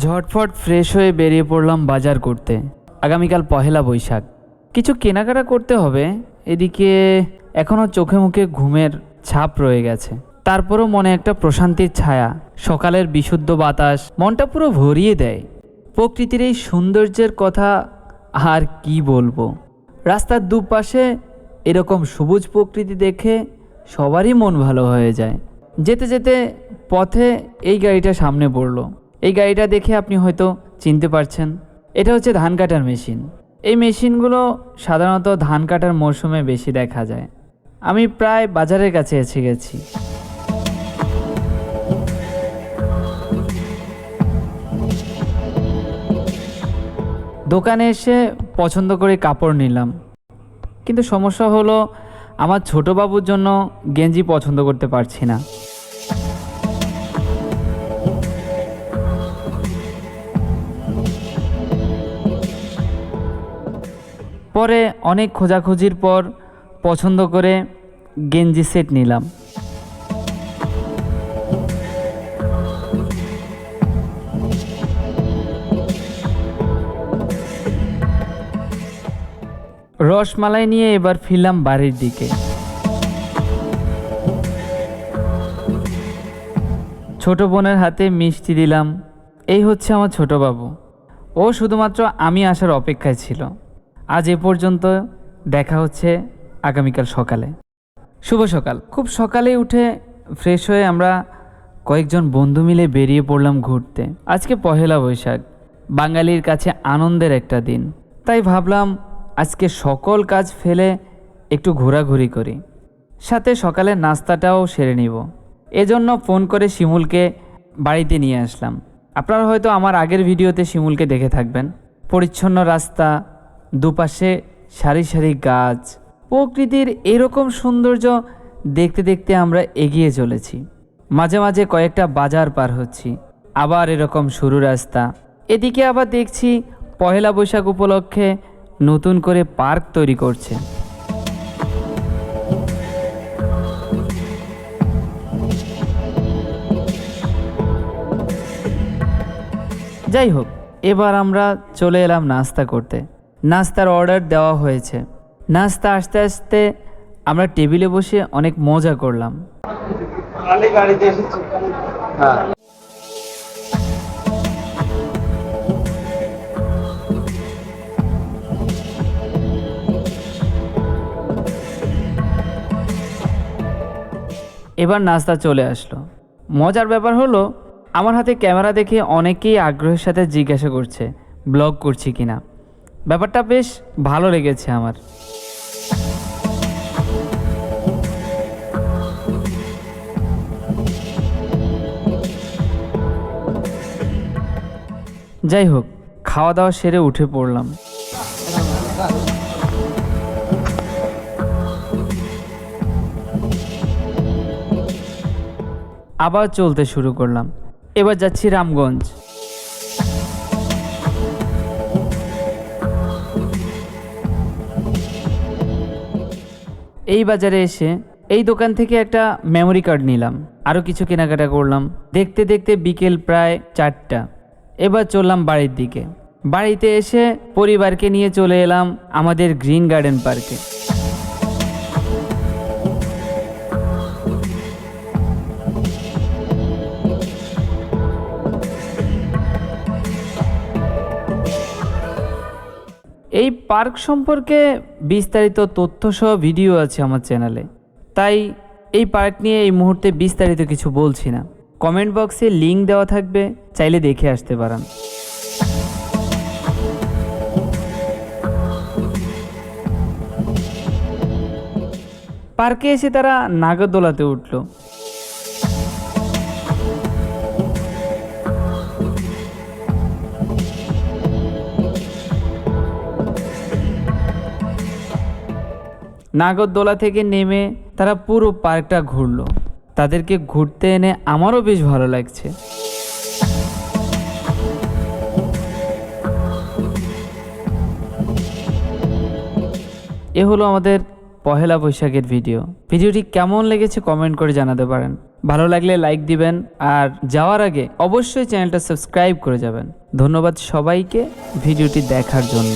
ঝটফট fresh হয়ে বেরিয়ে পড়লাম বাজার করতে। আগামীকাল পহেলা বৈশাখ। কিছু কেনাকাটা করতে হবে, এদিকে এখনও চোখে মুখে ঘুমের ছাপ রয়ে গেছে। তারপরও মনে একটা প্রশান্তির ছায়া, সকালের বিশুদ্ধ বাতাস, মনটা পুরো ভরিয়ে দেয়। প্রকৃতির এই সৌন্দর্যের কথা আর কি বলব? রাস্তার দুপাশে এরকম সবুজ প্রকৃতি দেখে সবারই মন ভালো হয়ে যায়। যেতে যেতে পথে এই গাড়িটা সামনে পড়ল। এই গাড়িটা দেখে আপনি হয়তো চিনতে পারছেন। এটা হচ্ছে ধান কাটার মেশিন। এই মেশিনগুলো সাধারণত ধান কাটার মরশুমে বেশি দেখা যায়। আমি প্রায় বাজারের কাছে এসে গেছি। দোকানে এসে পছন্দ করে কাপড় নিলাম। কিন্তু সমস্যা হলো, আমার ছোট বাবুর জন্য গেঞ্জি পছন্দ করতে পারছি না। পরে অনেক খোঁজাখুঁজির পর পছন্দ করে গেঞ্জি সেট নিলাম। রসমালাই নিয়ে এবার ফিরলাম বাড়ির দিকে। ছোট বোনের হাতে মিষ্টি দিলাম, এই হচ্ছে আমার ছোট বাবু। ও শুধুমাত্র আমি আসার অপেক্ষায় ছিল। আজ এ পর্যন্ত দেখা হচ্ছে আগামীকাল সকালে। শুভ সকাল। খুব সকালে উঠে ফ্রেশ হয়ে আমরা কয়েকজন বন্ধু মিলে বেরিয়ে পড়লাম ঘুরতে। আজকে পহেলা বৈশাখ। বাঙালির কাছে আনন্দের একটা দিন। তাই ভাবলাম আজকে সকল কাজ ফেলে একটু ঘোরাঘুরি করি। সাথে সকালের নাস্তাটাও সেরে নিব। এজন্য ফোন করে শিমুলকে বাড়িতে নিয়ে আসলাম। আপনারা হয়তো আমার আগের ভিডিওতে শিমুলকে দেখে থাকবেন। পরিচ্ছন্ন রাস্তা দুপাশে সারি সারি গাছ। প্রকৃতির এরকম সৌন্দর্য দেখতে দেখতে আমরা এগিয়ে চলেছি। মাঝে মাঝে কয়েকটা বাজার পার হচ্ছি। আবার এরকম সরু রাস্তা। এদিকে আবার দেখছি পহেলা বৈশাখ উপলক্ষে নতুন করে পার্ক তৈরি করছে। যাই হোক, এবার আমরা চলে এলাম নাস্তা করতে। নাস্তার অর্ডার দেওয়া হয়েছে। নাস্তা আসতে আসতে আমরা টেবিলে বসে অনেক মজা করলাম। হ্যাঁ। এবার নাস্তা চলে আসলো। মজার ব্যাপার হলো আমার হাতে ক্যামেরা দেখে অনেকেই আগ্রহের সাথে জিজ্ঞাসা করছে ব্লগ করছি কিনা? ব্যাপারটা বেশ ভালো লেগেছে আমার। যাই হোক খাওয়া দাওয়া সেরে উঠে পড়লাম। আবার চলতে শুরু করলাম। এবার যাচ্ছি রামগঞ্জ। এই বাজারে এসে এই দোকান থেকে একটা মেমোরি কার্ড নিলাম। আরও কিছু কেনাকাটা করলাম। দেখতে দেখতে বিকেল প্রায় চারটা। এবার চললাম বাড়ির দিকে। বাড়িতে এসে পরিবারকে নিয়ে চলে এলাম আমাদের গ্রিন গার্ডেন পার্কে। পার্ক সম্পর্কে বিস্তারিত তথ্য সহ ভিডিও আছে আমার চ্যানেলে। তাই এই পার্ক নিয়ে এই মুহূর্তে বিস্তারিত কিছু বলছি না। কমেন্ট বক্সে লিঙ্ক দেওয়া থাকবে, চাইলে দেখে আসতে পারেন। পার্কে এসে তারা নাগরদোলাতে উঠল। নাগরদোলা থেকে নেমে তারা পুরো পার্কটা ঘুরলো। তাদেরকে ঘুরতে এনে আমারও বেশ ভালো লাগছে। এ হলো আমাদের পহেলা বৈশাখের ভিডিও। ভিডিওটি কেমন লেগেছে কমেন্ট করে জানাতে পারেন। ভালো লাগলে লাইক দিবেন আর যাওয়ার আগে অবশ্যই চ্যানেলটা সাবস্ক্রাইব করে যাবেন। ধন্যবাদ সবাইকে ভিডিওটি দেখার জন্য।